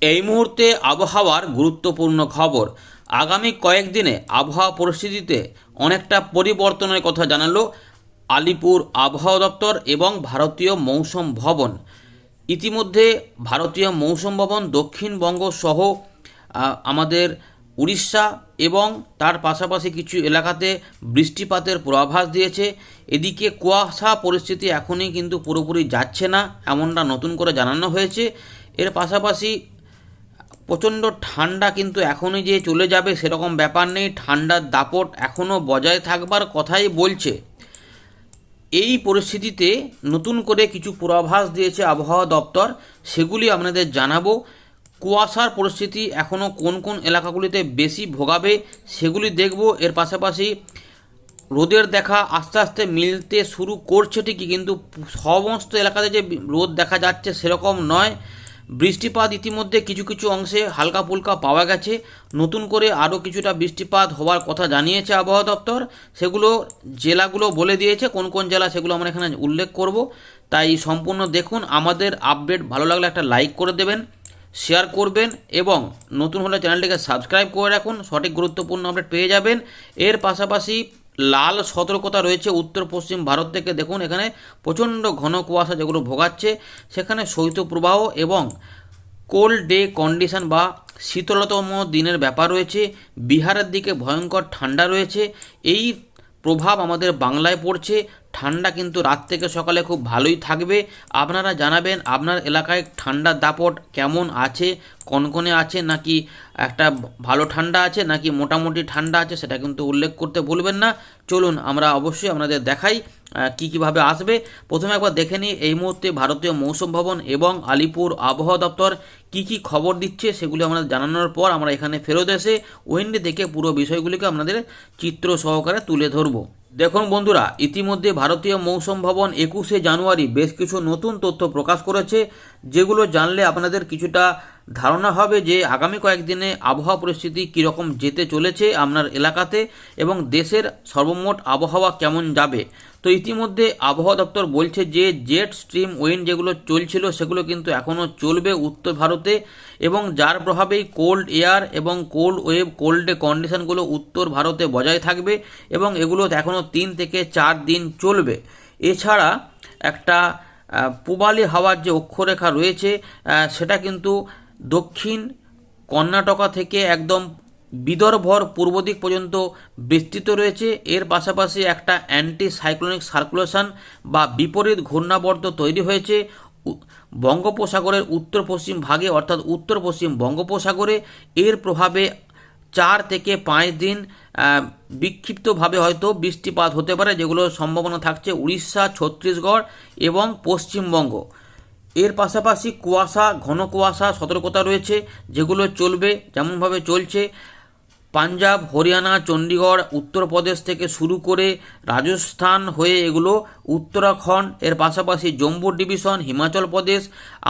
এই মুহূর্তে আবহাওয়ার গুরুত্বপূর্ণ খবর। আগামী কয়েকদিনে আবহাওয়া পরিস্থিতিতে অনেকটা পরিবর্তনের কথা জানালো আলিপুর আবহাওয়া দপ্তর এবং ভারতীয় মৌসুম ভবন। ইতিমধ্যে ভারতীয় মৌসুম ভবন, দক্ষিণবঙ্গ সহ আমাদের উড়িষ্যা এবং তার পাশাপাশি কিছু এলাকাতে বৃষ্টিপাতের পূর্বাভাস দিয়েছে। এদিকে কুয়াশা পরিস্থিতি এখনই কিন্তু পুরোপুরি যাচ্ছে না, এমনটা নতুন করে জানানো হয়েছে। এর পাশাপাশি প্রচণ্ড ঠান্ডা কিন্তু এখনই যে চলে যাবে সেরকম ব্যাপার নেই। ঠান্ডার দাপট এখনও বজায় থাকবার কথাই বলছে। এই পরিস্থিতিতে নতুন করে কিছু পূর্বাভাস দিয়েছে আবহাওয়া দপ্তর, সেগুলি আপনাদের জানাব। কুয়াশার পরিস্থিতি এখনও কোন কোন এলাকাগুলিতে বেশি ভোগাবে সেগুলি দেখব। এর পাশাপাশি রোদের দেখা আস্তে আস্তে মিলতে শুরু করছে ঠিকই, কিন্তু সমস্ত এলাকাতে যে রোদ দেখা যাচ্ছে সেরকম নয়। বৃষ্টিপাত ইতিমধ্যে কিছু কিছু অংশে হালকা ফুলকা পাওয়া গেছে। নতুন করে আরও কিছুটা বৃষ্টিপাত হওয়ার কথা জানিয়েছে আবহাওয়া দপ্তর। সেগুলো জেলাগুলো বলে দিয়েছে, কোন কোন জেলা সেগুলো আমরা এখানে উল্লেখ করব। তাই সম্পূর্ণ দেখুন, আমাদের আপডেট ভালো লাগলে একটা লাইক করে দেবেন, শেয়ার করবেন এবং নতুন হলে চ্যানেলটিকে সাবস্ক্রাইব করে রাখুন। সঠিক গুরুত্বপূর্ণ আপডেট পেয়ে যাবেন। এর পাশাপাশি লাল সতর্কতা রয়েছে উত্তর পশ্চিম ভারত থেকে। দেখুন, এখানে প্রচণ্ড ঘন কুয়াশা যেগুলো ভোগাচ্ছে, সেখানে শৈত্যপ্রবাহ এবং কোল্ড ডে কন্ডিশন বা শীতলতম দিনের ব্যাপার রয়েছে। বিহারের দিকে ভয়ঙ্কর ঠান্ডা রয়েছে। এই প্রভাব আমাদের বাংলায় পড়ছে। ঠান্ডা কিন্তু রাত থেকে সকালে খুব ভালোই থাকবে। আপনারা জানাবেন, আপনার এলাকায় ঠান্ডার দাপট কেমন আছে? কনকনে আছে নাকি একটা ভালো ঠান্ডা আছে, নাকি মোটামুটি ঠান্ডা আছে সেটা কিন্তু উল্লেখ করতে ভুলবেন না। চলুন আমরা অবশ্যই আপনাদের দেখাই। কী কীভাবে আসবে? প্রথমে একবার দেখে নিই এই মুহূর্তে ভারতীয় মৌসুম ভবন এবং আলিপুর আবহাওয়া দপ্তর কী কী খবর দিচ্ছে সেগুলি আমাদের জানানোর পর আমরা এখানে ফেরত এসে ওয়েন্ডে দেখে পুরো বিষয়গুলিকে আপনাদের চিত্র সহকারে তুলে ধরবো। দেখুন বন্ধুরা, ইতিমধ্যে ভারতীয় মৌসুম ভবন একুশে জানুয়ারি বেশ কিছু নতুন তথ্য প্রকাশ করেছে, যেগুলো জানলে আপনাদের কিছুটা ধারণা হবে যে আগামী কয়েকদিনে আবহাওয়া পরিস্থিতি কীরকম যেতে চলেছে আপনার এলাকাতে এবং দেশের সর্বমোট আবহাওয়া কেমন যাবে। তো ইতিমধ্যে আবহাওয়া দপ্তর বলছে যে জেট স্ট্রিম উইন্ড যেগুলো চলছিল সেগুলো কিন্তু এখনও চলবে উত্তর ভারতে এবং যার প্রভাবেই কোল্ড এয়ার এবং কোল্ড ওয়েভ, কোল্ডে কন্ডিশনগুলো উত্তর ভারতে বজায় থাকবে এবং এগুলো এখনও তিন থেকে চার দিন চলবে। এছাড়া একটা পূবালি হাওয়ার যে অক্ষরেখা রয়েছে সেটা কিন্তু দক্ষিণ কর্ণাটকা থেকে একদম বিদর্ভর পূর্ব দিক পর্যন্ত বিস্তৃত রয়েছে। এর পাশাপাশি একটা অ্যান্টি সাইক্লোনিক সার্কুলেশন বা বিপরীত ঘূর্ণাবর্ত তৈরি হয়েছে। বঙ্গোপসাগরের উত্তর পশ্চিম ভাগে অর্থাৎ উত্তর পশ্চিম বঙ্গোপসাগরে। এর প্রভাবে চার থেকে পাঁচ দিন বিক্ষিপ্তভাবে হয়তো বৃষ্টিপাত হতে পারে যেগুলোর সম্ভাবনা থাকছে উড়িষ্যা, ছত্তিশগড় এবং পশ্চিমবঙ্গ। এর পাশাপাশি কুয়াশা, ঘন কুয়াশা, সতর্কতা রয়েছে, যেগুলো চলবে, যেমনভাবে চলছে। পাঞ্জাব, হরিয়ানা চণ্ডীগড় উত্তরপ্রদেশ থেকে শুরু করে রাজস্থান হয়ে এগুলো উত্তরাখণ্ড, এর পাশাপাশি জম্মু ডিভিশন, হিমাচল প্রদেশ,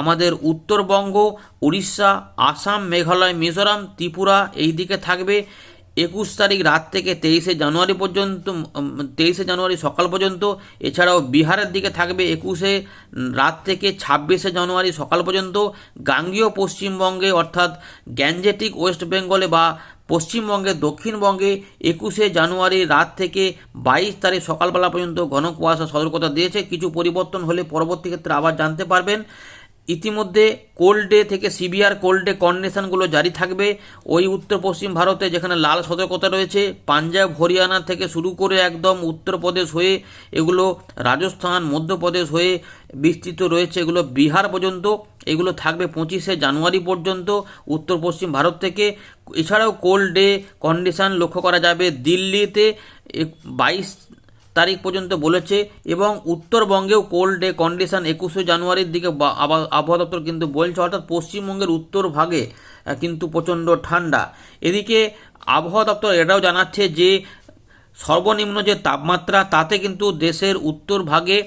আমাদের উত্তরবঙ্গ, উড়িষ্যা, আসাম, মেঘালয়, মিজোরাম, ত্রিপুরা এই দিকে থাকবে। একুশ তারিখ রাত থেকে তেইশে জানুয়ারি পর্যন্ত তেইশে জানুয়ারি সকাল পর্যন্ত, এছাড়াও বিহারের দিকে থাকবে একুশে রাত থেকে ছাব্বিশে জানুয়ারি সকাল পর্যন্ত, গাঙ্গীয় পশ্চিমবঙ্গে অর্থাৎ গ্যাঞ্জেটিক ওয়েস্ট বেঙ্গলে বা পশ্চিমবঙ্গের দক্ষিণবঙ্গে একুশে জানুয়ারি রাত থেকে বাইশ তারিখ সকালবেলা পর্যন্ত ঘন কুয়াশা সতর্কতা দিয়েছে। কিছু পরিবর্তন হলে পরবর্তী ক্ষেত্রে আবার জানতে পারবেন। ইতিমধ্যে কোল্ড ডে থেকে সিভিয়ার কোল্ড ডে কন্ডিশনগুলো জারি থাকবে। ওই উত্তর পশ্চিম ভারতে যেখানে লাল সতর্কতা রয়েছে, পাঞ্জাব, হরিয়ানা থেকে শুরু করে একদম উত্তরপ্রদেশ হয়ে এগুলো রাজস্থান মধ্যপ্রদেশ হয়ে বিস্তৃত রয়েছে এগুলো বিহার পর্যন্ত। এগুলো থাকবে পঁচিশে জানুয়ারি পর্যন্ত উত্তর পশ্চিম ভারত থেকে। এছাড়াও কোল্ড ডে কন্ডিশন লক্ষ্য করা যাবে দিল্লিতে। বাইশ তারিখ পর্যন্ত বলেছে এবং উত্তরবঙ্গেও কোল্ড ডে কন্ডিশন একুশে জানুয়ারির দিকে আবহাওয়া দপ্তর কিন্তু বলছে, অর্থাৎ পশ্চিমবঙ্গের উত্তর ভাগে কিন্তু প্রচণ্ড ঠান্ডা। এদিকে আবহাওয়া দপ্তর এটাও জানাচ্ছে যে, সর্বনিম্ন যে তাপমাত্রা, তাতে কিন্তু দেশের উত্তর ভাগে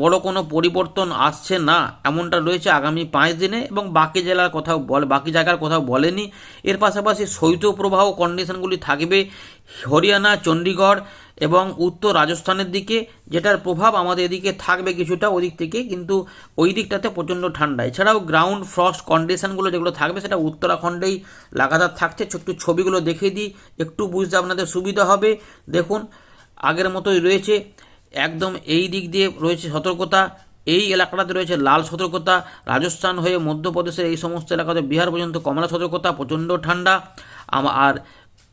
বড় কোনো পরিবর্তন আসছে না। এমনটা রয়েছে আগামী পাঁচ দিনে এবং বাকি জেলার কোথাও বলে বাকি জায়গার কোথাও বলেনি। এর পাশাপাশি শৈত্যপ্রবাহ কন্ডিশনগুলি থাকবে হরিয়ানা, চণ্ডীগড় এবং উত্তর রাজস্থানের দিকে, যেটার প্রভাব আমাদের এদিকে থাকবে কিছুটা ওদিক থেকে, কিন্তু ওই দিকটাতে প্রচণ্ড ঠান্ডা। এছাড়াও গ্রাউন্ড ফ্রস্ট কন্ডিশনগুলো যেগুলো থাকবে, সেটা উত্তরাখণ্ডেই লাগাতার থাকছে। ছোট্ট ছবিগুলো দেখিয়ে দিই, একটু বুঝতে আপনাদের সুবিধা হবে। দেখুন, আগের মতোই রয়েছে একদম এই দিক দিয়ে রয়েছে সতর্কতা, এই এলাকাটাতে রয়েছে লাল সতর্কতা, রাজস্থান হয়ে মধ্যপ্রদেশের এই সমস্ত এলাকাতে বিহার পর্যন্ত কমলা সতর্কতা, প্রচণ্ড ঠান্ডা আর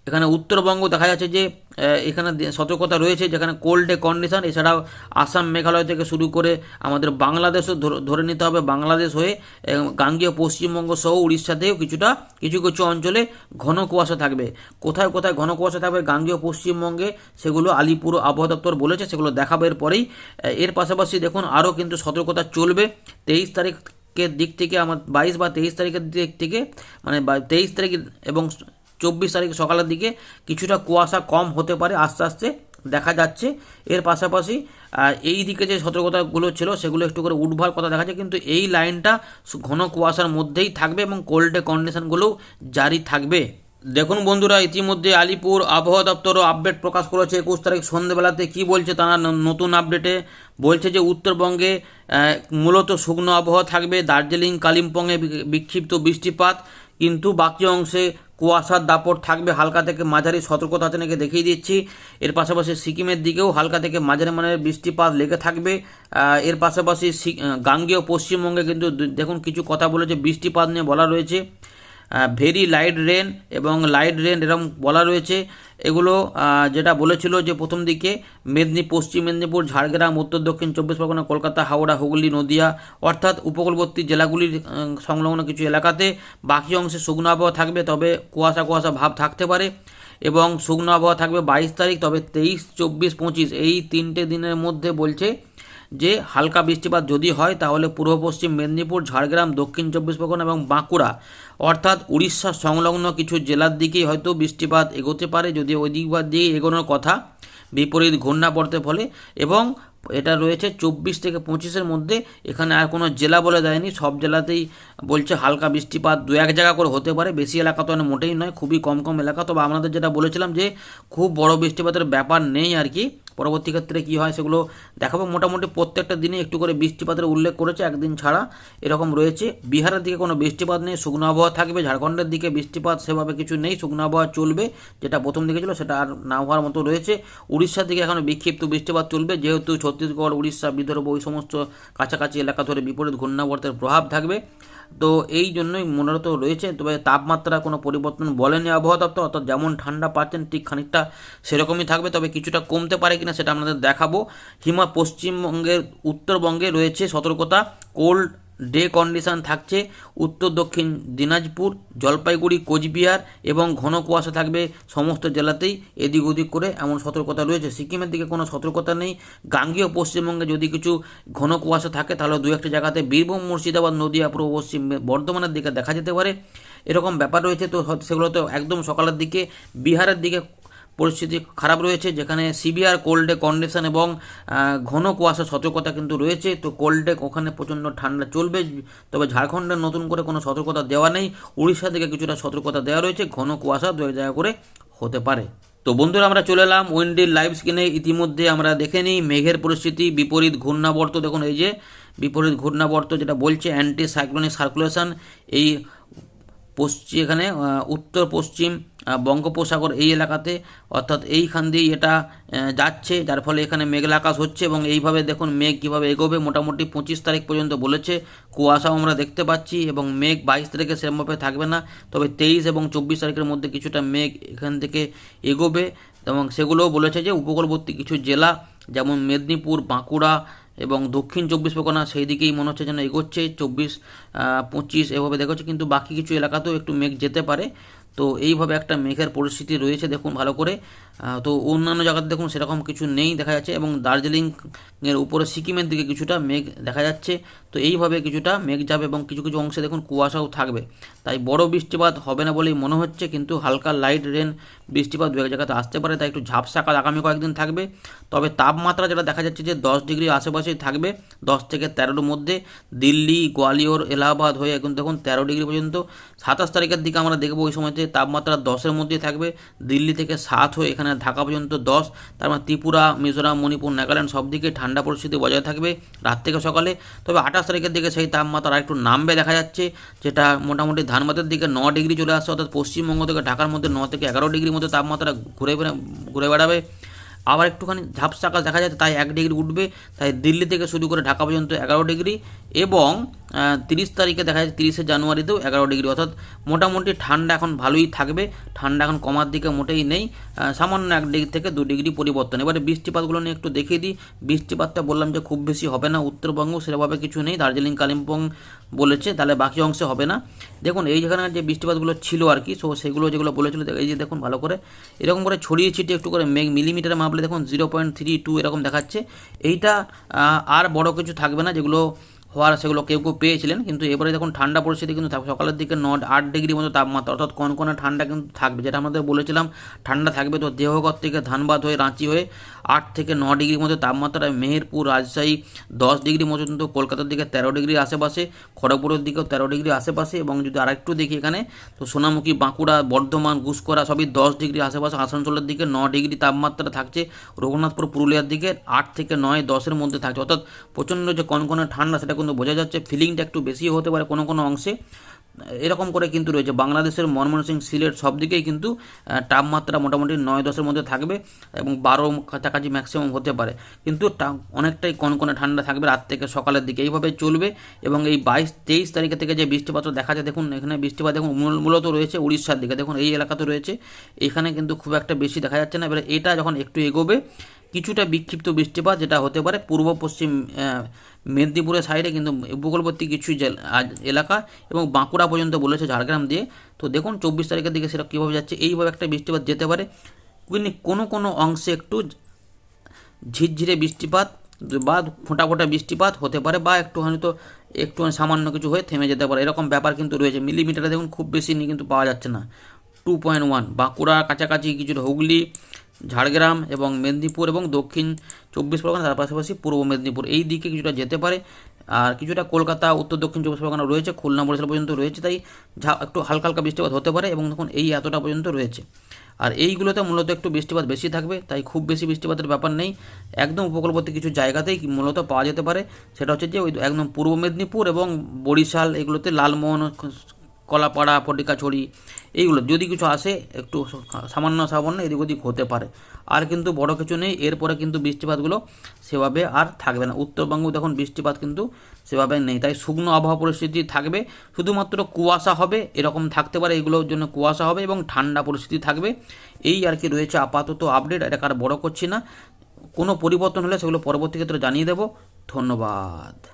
এখানে উত্তরবঙ্গ দেখা যাচ্ছে যে এখানে সতর্কতা রয়েছে যেখানে কোল্ড ডে কন্ডিশন এছাড়াও আসাম মেঘালয় থেকে শুরু করে আমাদের বাংলাদেশও ধরে- নিতে হবে বাংলাদেশ হয়ে গাঙ্গেয় পশ্চিমবঙ্গ সহ উড়িষ্যাতেও কিছুটা, কিছু কিছু অঞ্চলে ঘন কুয়াশা থাকবে। কোথায় কোথায় ঘন কুয়াশা থাকবে গাঙ্গেয় পশ্চিমবঙ্গে, সেগুলো আলিপুর আবহাওয়া দপ্তর বলেছে, সেগুলো দেখাবে এর পরেই এর পাশাপাশি দেখুন আরও কিন্তু সতর্কতা চলবে। তেইশ তারিখের দিক থেকে আমার, বাইশ বা তেইশ তারিখের দিক থেকে মানে তেইশ তারিখ এবং চব্বিশ তারিখ সকালের দিকে কিছুটা কুয়াশা কম হতে পারে আস্তে আস্তে দেখা যাচ্ছে। এর পাশাপাশি এই দিকে যে সতর্কতাগুলো ছিল সেগুলো একটু করে উঠবার কথা দেখা যাচ্ছে কিন্তু এই লাইনটা ঘন কুয়াশার মধ্যেই থাকবে এবং কোল্ড কন্ডিশনগুলোও জারি থাকবে। দেখুন বন্ধুরা, ইতিমধ্যে আলিপুর আবহাওয়া দপ্তরও আপডেট প্রকাশ করেছে। একুশ তারিখ সন্ধ্যেবেলাতে কি বলছে তারা? নতুন আপডেটে বলছে যে উত্তরবঙ্গে মূলত শুকনো আবহাওয়া থাকবে। দার্জিলিং, কালিম্পংয়ে বিক্ষিপ্ত বৃষ্টিপাত, কিন্তু বাকি অংশে কুয়াশার দাপট থাকবে, হালকা থেকে মাঝারি সতর্কতা আছে নাকি দেখিয়ে দিচ্ছি। এর পাশাপাশি সিকিমের দিকেও হালকা থেকে মাঝারি মানের বৃষ্টিপাত লেগে থাকবে। এর পাশাপাশি গাঙ্গেয় পশ্চিমবঙ্গে কিন্তু দেখুন কিছু কথা বলেছে, বৃষ্টিপাত নিয়ে বলা রয়েছে। ভেরি লাইট রেন এবং লাইট রেন এরকম বলা রয়েছে। এগুলো যেটা বলেছিল যে প্রথম দিকে মেদিনী পশ্চিম মেদিনীপুর, ঝাড়গ্রাম, উত্তর, দক্ষিণ, চব্বিশ পরগনা, কলকাতা, হাওড়া, হুগলি, নদিয়া অর্থাৎ উপকূলবর্তী জেলাগুলির সংলগ্ন কিছু এলাকাতে বাকি অংশে শুকনো আবহাওয়া থাকবে। তবে কুয়াশা কুয়াশা ভাব থাকতে পারে এবং শুকনো আবহাওয়া থাকবে বাইশ তারিখ, তবে তেইশ, চব্বিশ, পঁচিশ এই তিনটে দিনের মধ্যে বলছে যে হালকা বৃষ্টিপাত যদি হয়, তাহলে পূর্ব পশ্চিম মেদিনীপুর, ঝাড়গ্রাম, দক্ষিণ চব্বিশ পরগনা এবং বাঁকুড়া, অর্থাৎ উড়িষ্যা সংলগ্ন কিছু জেলার দিকেই হয়তো বৃষ্টিপাত এগোতে পারে, যদি ওই দিক বা এগোনোর কথা। বিপরীত ঘূর্ণাবর্তের ফলে এবং এটা রয়েছে চব্বিশ থেকে পঁচিশের মধ্যে, এখানে আর কোনো জেলা বলে দেয়নি, সব জেলাতেই বলছে হালকা বৃষ্টিপাত দু এক জায়গা করে হতে পারে, বেশি এলাকা তো মোটেই নয়, খুবই কম কম এলাকা। তবে আমাদের যেটা বলেছিলাম যে, খুব বড় বৃষ্টিপাতের ব্যাপার নেই আর কি। পরবর্তী ক্ষেত্রে কী হয় সেগুলো দেখাবো। মোটামুটি প্রত্যেকটা দিনে একটু করে বৃষ্টিপাতের উল্লেখ করেছে, একদিন ছাড়া এরকম রয়েছে। বিহারের দিকে কোনো বৃষ্টিপাত নেই, শুকনো আবহাওয়া থাকবে। ঝাড়খণ্ডের দিকে বৃষ্টিপাত সেভাবে কিছু নেই, শুকনো আবহাওয়া চলবে, যেটা প্রথম দিকে ছিল সেটা আর না হওয়ার মতো রয়েছে। উড়িষ্যার দিকে এখনও বিক্ষিপ্ত বৃষ্টিপাত চলবে, যেহেতু ছত্তিশগড়, উড়িষ্যা, বিদর্ভ ওই সমস্ত কাছাকাছি এলাকা ধরে বিপরীত ঘূর্ণাবর্তের প্রভাব থাকবে। তো এই জন্যই মূলত রয়েছে। তবে তাপমাত্রা কোনো পরিবর্তন বলেনি আবহাওয়া দপ্তর, অর্থাৎ যেমন ঠান্ডা পাচ্ছেন ঠিক খানিকটা সেরকমই থাকবে, তবে কিছুটা কমতে পারে কিনা সেটা আপনাদের দেখাবো। হিমা পশ্চিমবঙ্গের, উত্তরবঙ্গে রয়েছে সতর্কতা। কোল্ড ডে কন্ডিশন থাকছে। উত্তর, দক্ষিণ দিনাজপুর, জলপাইগুড়ি, কোচবিহার এবং ঘন কুয়াশা থাকবে সমস্ত জেলাতেই। এদিক ওদিক করে এমন সতর্কতা রয়েছে। সিকিমের দিকে কোনো সতর্কতা নেই। গাঙ্গেয় পশ্চিমবঙ্গে যদি কিছু ঘন কুয়াশা থাকে, তাহলে দু একটি জায়গাতে বীরভূম, মুর্শিদাবাদ, নদিয়া, পূর্ব পশ্চিম, বর্ধমানের দিকে দেখা যেতে পারে। এরকম ব্যাপার রয়েছে। তো সেগুলো তো একদম সকালের দিকে। বিহারের দিকে পরিস্থিতি খারাপ রয়েছে, যেখানে সিভিয়ার কোল্ডে কন্ডিশন এবং ঘন কুয়াশা সতর্কতা কিন্তু রয়েছে। তো কোল্ডে ওখানে প্রচণ্ড ঠান্ডা চলবে, তবে ঝাড়খণ্ডের নতুন করে কোনো সতর্কতা দেওয়া নেই। উড়িষ্যা থেকে কিছুটা সতর্কতা দেওয়া রয়েছে, ঘন কুয়াশা দু জায়গা করে হতে পারে। তো বন্ধুরা, আমরা চলে এলাম উইন্ডির লাইভ স্ক্রিনে। ইতিমধ্যে আমরা দেখে নিই মেঘের পরিস্থিতি, বিপরীত ঘূর্ণাবর্ত। দেখুন, এই যে বিপরীত ঘূর্ণাবর্ত যেটা বলছে অ্যান্টি সাইক্লোনিক সার্কুলেশন এই পশ্চিম এখানে উত্তর পশ্চিম বঙ্গোপসাগর এই এলাকাতে, অর্থাৎ এইখান দিয়েই এটা যাচ্ছে, যার ফলে এখানে মেঘলা আকাশ হচ্ছে এবং এইভাবে দেখুন মেঘ কীভাবে এগোবে, মোটামুটি পঁচিশ তারিখ পর্যন্ত বলেছে, কুয়াশাও আমরা দেখতে পাচ্ছি এবং মেঘ বাইশ তারিখে সেরমভাবে থাকবে না, তবে তেইশ এবং চব্বিশ তারিখের মধ্যে কিছুটা মেঘ এখান থেকে এগোবে এবং সেগুলোও বলেছে যে উপকূলবর্তী কিছু জেলা, যেমন মেদিনীপুর, বাঁকুড়া এবং দক্ষিণ চব্বিশ পরগনা, সেই দিকেই মনে হচ্ছে যেন এগোচ্ছে, চব্বিশ পঁচিশ এভাবে দেখাচ্ছে, কিন্তু বাকি কিছু এলাকাতেও একটু মেঘ যেতে পারে। তো এইভাবে একটা মেঘের পরিস্থিতি রয়েছে, দেখুন ভালো করে। তো অন্যান্য জায়গাতে দেখুন সেরকম কিছু নেই দেখা যাচ্ছে এবং দার্জিলিংয়ের উপরে সিকিমের দিকে কিছুটা মেঘ দেখা যাচ্ছে। তো এইভাবে কিছুটা মেঘ যাবে এবং কিছু কিছু অংশে দেখুন কুয়াশাও থাকবে। তাই বড় বৃষ্টিপাত হবে না বলেই মনে হচ্ছে, কিন্তু হালকা লাইট রেন বৃষ্টিপাত দু এক জায়গাতে আসতে পারে, তাই একটু ঝাপসা কাল আগামী কয়েকদিন থাকবে। তবে তাপমাত্রা যেটা দেখা যাচ্ছে যে দশ ডিগ্রি আশেপাশেই থাকবে, দশ থেকে তেরোর মধ্যে। দিল্লি, গোয়ালিয়র, এলাহাবাদ হয়ে এখন দেখুন তেরো ডিগ্রি পর্যন্ত। সাতাশ তারিখের দিকে আমরা দেখব ওই সময়তে তাপমাত্রা দশের মধ্যেই থাকবে। দিল্লি থেকে সাত হয়ে এখানে ঢাকা পর্যন্ত দশ। তার মানে ত্রিপুরা, মিজোরাম, মণিপুর, নাগাল্যান্ড সব দিকে ঠান্ডা পরিস্থিতি বজায় থাকবে রাত থেকে সকালে। তবে আঠাশ তারিখের দিকে সেই তাপমাত্রা আর একটু নামবে দেখা যাচ্ছে, যেটা মোটামুটি ধানবাদের দিকে ন ডিগ্রি চলে আসছে, অর্থাৎ পশ্চিমবঙ্গ থেকে ঢাকার মধ্যে ন থেকে এগারো ডিগ্রির মধ্যে তাপমাত্রা ঘুরে ঘুরে বেড়াবে। আবার একটুখানি ঝাপসা আকাশ দেখা যায়, তাই এক ডিগ্রি উঠবে। তাই দিল্লি থেকে শুরু করে ঢাকা পর্যন্ত এগারো ডিগ্রি। এবং তিরিশ তারিখে দেখা যাচ্ছে তিরিশে জানুয়ারিতেও এগারো ডিগ্রি, অর্থাৎ মোটামুটি ঠান্ডা এখন ভালোই থাকবে। ঠান্ডা এখন কমার দিকে মোটেই নেই। সামান্য এক ডিগ্রি থেকে দু ডিগ্রি পরিবর্তন। এবারে বৃষ্টিপাতগুলো নিয়ে একটু দেখিয়ে দিই। বৃষ্টিপাতটা বললাম যে খুব বেশি হবে না উত্তরবঙ্গ সেভাবে কিছু নেই। দার্জিলিং, কালিম্পং বলেছে, তাহলে বাকি অংশে হবে না। দেখুন, এই যেখানে যে বৃষ্টিপাতগুলো ছিল আর কি, সো সেগুলো যেগুলো বলেছিল এই যে দেখুন ভালো করে, এরকম করে ছড়িয়ে ছিটিয়ে একটু করে মেঘ মিলিমিটারে মাপলে দেখুন জিরো পয়েন্ট থ্রি টু এরকম দেখাচ্ছে। এইটা আর বড় কিছু থাকবে না যেগুলো হওয়ার সেগুলো কেউ কেউ পেয়েছিলেন, কিন্তু এবারে দেখুন ঠান্ডা পরিস্থিতি কিন্তু সকালের দিকে ন আট ডিগ্রি মতো তাপমাত্রা, অর্থাৎ কনকনে ঠান্ডা কিন্তু থাকবে, যেটা আমাদের বলেছিলাম, ঠান্ডা থাকবে তো দেহঘর থেকে ধানবাদ হয়ে রাঁচি হয়ে আট থেকে ন ডিগ্রির মধ্যে তাপমাত্রা মেহেরপুর, রাজশাহী দশ ডিগ্রি পর্যন্ত, কলকাতার দিকে তেরো ডিগ্রি আশেপাশে, খড়গপুরের দিকেও তেরো ডিগ্রি আশেপাশে, এবং যদি আরেকটু দেখি এখানে, তো সোনামুখী, বাঁকুড়া, বর্ধমান গুসকরা সবই দশ ডিগ্রি আশেপাশে, আসানসোলের দিকে ন ডিগ্রি তাপমাত্রা থাকছে, রঘুনাথপুর, পুরুলিয়ার দিকে আট থেকে নয়, দশের মধ্যে থাকছে, অর্থাৎ প্রচণ্ড যে কনকনে ঠান্ডা, সেটা কিন্তু বোঝা যাচ্ছে ফিলিংটা একটু বেশি হতে পারে কোনো কোনো অংশে। এরকম করে কিন্তু রয়েছে। বাংলাদেশের ময়মনসিংহ সিলেট সব দিকেই কিন্তু তাপমাত্রা মোটামুটি নয় দশের মধ্যে থাকবে এবং বারো কাছাকাছি ম্যাক্সিমাম হতে পারে। কিন্তু অনেকটাই কনকনে ঠান্ডা থাকবে রাত থেকে সকালের দিকে। এইভাবে চলবে এবং এই বাইশ, তেইশ তারিখে থেকে যে বৃষ্টিপাত দেখা যায়, দেখুন, এখানে বৃষ্টিপাত দেখুন, মূল- মূলত রয়েছে উড়িষ্যার দিকে। দেখুন, এই এলাকাতে রয়েছে। এখানে কিন্তু খুব একটা বেশি দেখা যাচ্ছে না। এবারে এটা যখন একটু এগোবে কিছুটা বিক্ষিপ্ত বৃষ্টিপাত, যেটা হতে পারে পূর্ব, পশ্চিম মেদিনীপুরের সাইডে কিন্তু উপকূলবর্তী কিছু এলাকা এবং বাঁকুড়া পর্যন্ত বলেছে ঝাড়গ্রাম দিয়ে। তো দেখুন চব্বিশ তারিখের দিকে সেটা কীভাবে যাচ্ছে, এইভাবে একটা বৃষ্টিপাত যেতে পারে। কিন্তু কোনো কোনো অংশে একটু ঝিরঝিরে বৃষ্টিপাত বা ফোঁটা ফোঁটা বৃষ্টিপাত হতে পারে বা একটু হয়তো একটু সামান্য কিছু হয়ে থেমে যেতে পারে। এরকম ব্যাপার কিন্তু রয়েছে। মিলিমিটারে দেখুন খুব বেশি কিন্তু পাওয়া যাচ্ছে না। টু পয়েন্ট ওয়ান বাঁকুড়া কাছাকাছি কিছুটা হুগলি ঝাড়গ্রাম এবং মেদিনীপুর এবং দক্ষিণ চব্বিশ পরগনা, তার পাশাপাশি পূর্ব মেদিনীপুর। এই দিকে কিছুটা যেতে পারে। আর কিছুটা কলকাতা, উত্তর, দক্ষিণ, চব্বিশ পরগনা রয়েছে। খুলনা, বরিশাল পর্যন্ত রয়েছে, তাই একটু হালকা হালকা বৃষ্টিপাত হতে পারে এবং দেখুন এই এতটা পর্যন্ত রয়েছে। আর এইগুলোতে মূলত একটু বৃষ্টিপাত বেশি থাকবে, তাই খুব বেশি বৃষ্টিপাতের ব্যাপার নেই। একদম উপকূলবর্তী কিছু জায়গাতেই মূলত পাওয়া যেতে পারে। সেটা হচ্ছে যে ওই একদম পূর্ব মেদিনীপুর এবং বরিশাল, এগুলোতে লালমোহন কলাপাড়া, ফটিকাছড়ি, এইগুলো যদি কিছু আসে একটু সামান্য সামান্য এদিক ওদিক হতে পারে। আর কিন্তু বড় কিছু নেই, এরপরে কিন্তু বৃষ্টিপাতগুলো সেভাবে আর থাকবে না। উত্তরবঙ্গ তখন বৃষ্টিপাত কিন্তু সেভাবে নেই। তাই শুকনো আবহাওয়া পরিস্থিতি থাকবে, শুধুমাত্র কুয়াশা হবে, এরকম থাকতে পারে, এগুলোর জন্য কুয়াশা হবে এবং ঠান্ডা পরিস্থিতি থাকবে। এই আর কি রয়েছে আপাতত আপডেট এটাকে আর বড় করছি না। কোনো পরিবর্তন হলে সেগুলো পরবর্তী ক্ষেত্রে জানিয়ে দেবো। ধন্যবাদ।